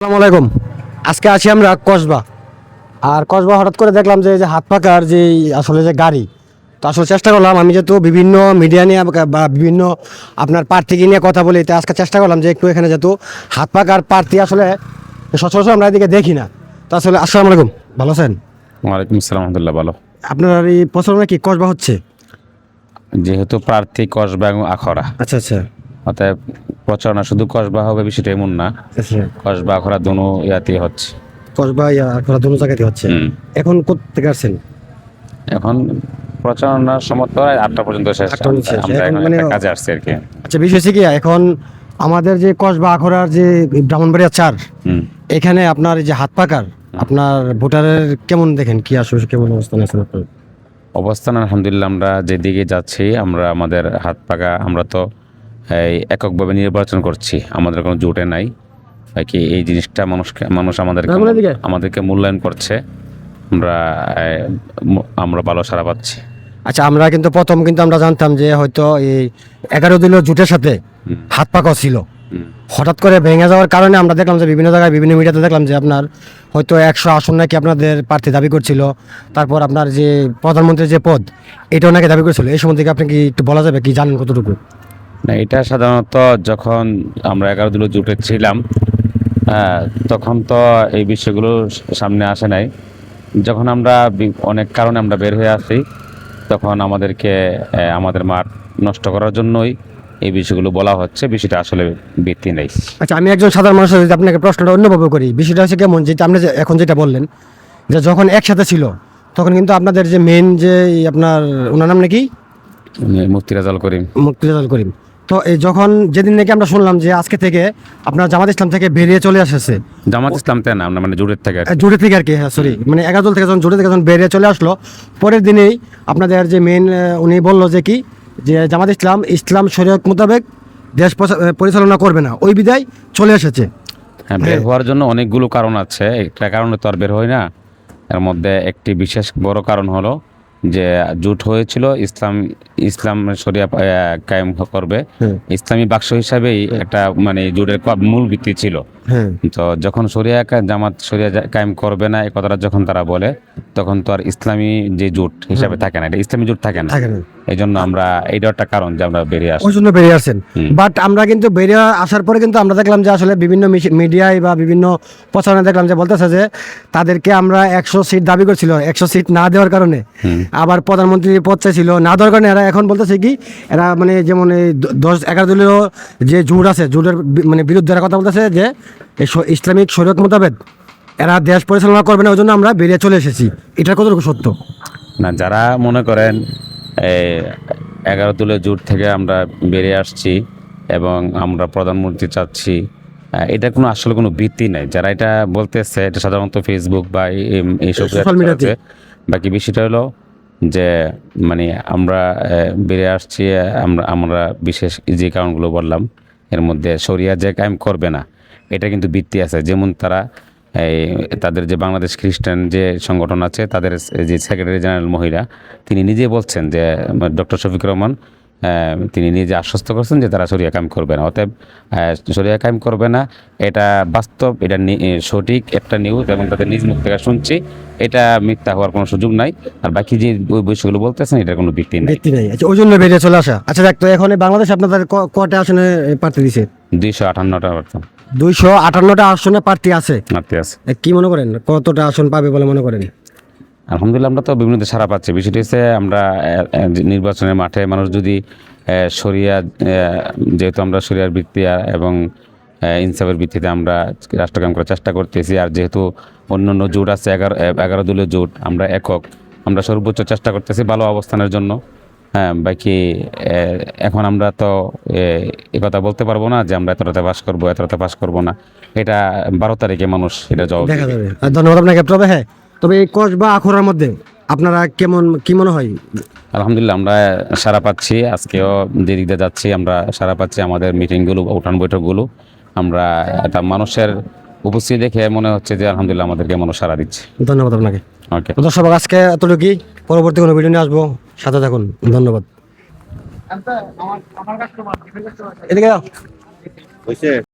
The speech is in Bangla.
আসসালামু আলাইকুম। আজকে আছি আমরা কসবা। আর কসবা হঠাৎ করে দেখলাম যে হাত পাকার যে আসলে যে গাড়ি তো আসলে চেষ্টা করলাম আমি যেহেতু বিভিন্ন মিডিয়া নিয়ে বা বিভিন্ন আপনার প্রার্থীকে নিয়ে কথা বলি তো আজকে চেষ্টা করলাম যে একটু এখানে যেহেতু হাত পাকার প্রার্থী আসলে সচরাচর আমরা এদিকে দেখি না। তো আসলে আসসালামু আলাইকুম ভালো আছেন? ওয়ালাইকুম আসসালাম রহমতুল্লাহ ভালো। আপনার এই প্রচারণা কি কসবা হচ্ছে? যেহেতু প্রার্থী কসবা এবং আখড়া। আচ্ছা আচ্ছা। অতএব প্রচারণা শুধু কসবা হবে বিষয়টা এমন না। আচ্ছা। কসবা আখড়া দুনো ইয়াতে হচ্ছে। কসবা ইয়া আপনারা দুটো জায়গাতে হচ্ছে। এখন কোথেকে আসছেন? এখন প্রচারণার সময় তো আটটা পর্যন্ত শেষ। আমরা এখন মানে- কাজে আসছি আর কি। আচ্ছা বিষয় হচ্ছে কি এখন আমাদের যে কসবা আখড়ার যে ব্রাহ্মণবাড়িয়া চার। এখানে আপনার এই যে হাত পাকার আপনার ভোটারের কেমন দেখেন? কি আসলে কেমন অবস্থান আছে আপনার? অবস্থান আলহামদুলিল্লাহ আমরা যেদিকে যাচ্ছি আমরা আমাদের হাত পাকা আমরা তো এককভাবে নির্বাচন করছি আমাদের কোনো জোটে নাই। বাকি এই জিনিসটা মানুষকে মানুষ আমাদেরকে আমাদেরকে মূল্যায়ন করছে। আমরা আমরা ভালো সারা পাচ্ছি। আচ্ছা আমরা কিন্তু প্রথম কিন্তু আমরা জানতাম যে হয়তো এই এগারো দলীয় জোটের সাথে হাত পাকাও ছিল হঠাৎ করে ভেঙে যাওয়ার কারণে আমরা দেখলাম যে বিভিন্ন জায়গায় বিভিন্ন মিডিয়াতে দেখলাম যে আপনার হয়তো একশো আসন নাকি আপনাদের প্রার্থী দাবি করছিল। তারপর আপনার যে প্রধানমন্ত্রীর যে পদ এটাও নাকি দাবি করছিল। এই সম্বন্ধে কি আপনি কি একটু বলা যাবে কি জানেন কতটুকু? না এটা সাধারণত যখন আমরা এগারো দিন জুটে ছিলাম তখন তো এই বিষয়গুলো সামনে আসে নাই। যখন আমরা অনেক কারণে আমরা বের হয়ে আসি তখন আমাদেরকে আমাদের মাঠ নষ্ট করার জন্যই এই বিষয়গুলো বলা হচ্ছে বিষয়টা আসলে ভিত্তি নেই। আচ্ছা আমি একজন সাধারণ মানুষ যদি আপনাকে প্রশ্নটা অন্যভাবে করি বিষয়টা হচ্ছে কেমন যেটা আপনি এখন যেটা বললেন যে যখন একসাথে ছিল তখন কিন্তু আপনাদের যে মেন যে আপনার ওনার নাম নাকি? মুফতিরাজাল করিম। মুক্তিজাল করিম। তো এই যখন যেদিন নাকি আমরা শুনলাম যে আজকে থেকে আপনার জামাত ইসলাম থেকে বেরিয়ে চলে আসছে জামাত ইসলাম তাই না আমরা মানে জুটের থেকে জুড়ে থেকে আর কি হ্যাঁ সরি মানে দল থেকে যখন জুড়ে থেকে যখন বেরিয়ে চলে আসলো পরের দিনেই আপনাদের যে মেন উনি বলল যে কি যে জামাত ইসলাম ইসলাম শরীয়ত মোতাবেক দেশ পরিচালনা করবে না ওই বিদায় চলে এসেছে। হ্যাঁ বের হওয়ার জন্য অনেকগুলো কারণ আছে একটা কারণে তো আর বের হয় না এর মধ্যে একটি বিশেষ বড় কারণ হলো যে জুট হয়েছিল ইসলাম ইসলাম শরিয়া কায়েম করবে। ইসলামী বাক্স হিসাবেই একটা মানে জুটের মূল ভিত্তি ছিল। হ্যাঁ। তো যখন শরিয়া জামাত শরিয়া কায়েম করবে না এই কথাটা যখন তারা বলে তখন তো আর ইসলামী যে জুট হিসাবে থাকে না এটা ইসলামী জুট থাকে না। এই জন্য আমরা এইটা একটা কারণ যে আমরা বেরিয়ে আসি ওই জন্য বেরিয়ে আসছেন। হুম। বাট আমরা কিন্তু বেরিয়ে আসার পরে কিন্তু আমরা দেখলাম যে আসলে বিভিন্ন মিডিয়ায় বা বিভিন্ন প্রচারণায় দেখলাম যে বলতেছে যে তাদেরকে আমরা একশো সিট দাবি করছিল একশো সিট না দেওয়ার কারণে। আবার প্রধানমন্ত্রী পদ চাইছিল না দেওয়ার কারণে এরা এখন বলতেছে কি এরা মানে যেমন এই দশ এগারো দলীয় যে জোট আছে জোটের মানে বিরুদ্ধে এরা কথা বলতেছে যে ইসলামিক শরীয়ত মোতাবেক এরা দেশ পরিচালনা করবে না ওই জন্য আমরা বেরিয়ে চলে এসেছি। এটা কতটুকু সত্য? না যারা মনে করেন এগারো তুলে জোট থেকে আমরা বেরিয়ে আসছি এবং আমরা প্রধানমন্ত্রী চাচ্ছি এটা কোনো আসলে কোনো ভিত্তি নাই। যারা এটা বলতেছে এটা সাধারণত ফেসবুক বা এইসব। বাকি বিষয়টা হলো যে মানে আমরা বেরিয়ে আসছি আমরা আমরা বিশেষ যে কারণগুলো বললাম এর মধ্যে শরিয়া যে কায়েম করবে না এটা কিন্তু ভিত্তি আছে। যেমন তারা তাদের যে বাংলাদেশ খ্রিস্টান যে সংগঠন আছে তাদের যে সেক্রেটারি জেনারেল মহিলা তিনি নিজে বলছেন যে ডক্টর শফিক রহমান তিনি নিজে আশ্বস্ত করছেন যে তারা সরিয়া কায়েম করবে না। অতএব সরিয়া কায়েম করবে না এটা বাস্তব এটা সঠিক একটা নিউজ এবং তাদের নিজ মুখ থেকে শুনছি এটা মিথ্যা হওয়ার কোনো সুযোগ নাই। আর বাকি যে ওই বিষয়গুলো বলতেছেন এটার কোনো ভিত্তি নেই। ভিত্তি নেই। আচ্ছা ওই জন্য বেরিয়ে চলে আসা। আচ্ছা দেখ তো এখন বাংলাদেশ আপনাদের কটা আসনে প্রার্থী দিছে? দুইশো আটান্নটা দুইশো আটান্নটা আসনে প্রার্থী আছে। নাতি আছে। কি মনে করেন? কতটা আসন পাবে বলে মনে করেন? আলহামদুলিল্লাহ আমরা তো বিভিন্ন সারা পাচ্ছি। বিষয়টি হচ্ছে আমরা নির্বাচনের মাঠে মানুষ যদি শরিয়া যেহেতু আমরা শরিয়ার ভিত্তি এবং ইনসাফের ভিত্তিতে আমরা রাষ্ট্রকাম করার চেষ্টা করতেছি আর যেহেতু অন্য অন্য জোট আছে এগারো এগারো দলীয় জোট আমরা একক আমরা সর্বোচ্চ চেষ্টা করতেছি ভালো অবস্থানের জন্য। হ্যাঁ বাকি এখন আমরা তো এ কথা বলতে পারব না যে আমরা এতটাতে পাস করব এতটাতে পাস করব না। এটা বারো তারিখে মানুষ এটা জবাব দেখা যাবে। ধন্যবাদ আপনাকে তবে হ্যাঁ তবে এই কস বা আখড়ার মধ্যে আপনারা কেমন কি মনে হয়? আলহামদুলিল্লাহ আমরা সারা পাচ্ছি আজকেও যে দিক দিয়ে যাচ্ছি আমরা সারা পাচ্ছি আমাদের মিটিংগুলো উঠান বৈঠকগুলো। আমরা এটা মানুষের উপস্থিতি দেখে মনে হচ্ছে যে আলহামদুলিল্লাহ আমাদেরকে মানুষ সারা দিচ্ছে। ধন্যবাদ আপনাকে। ওকে দর্শক আজকে এতটুকুই। পরবর্তী কোনো ভিডিও নিয়ে আসব। সাথে থাকুন ধন্যবাদ। এদিকে যাও।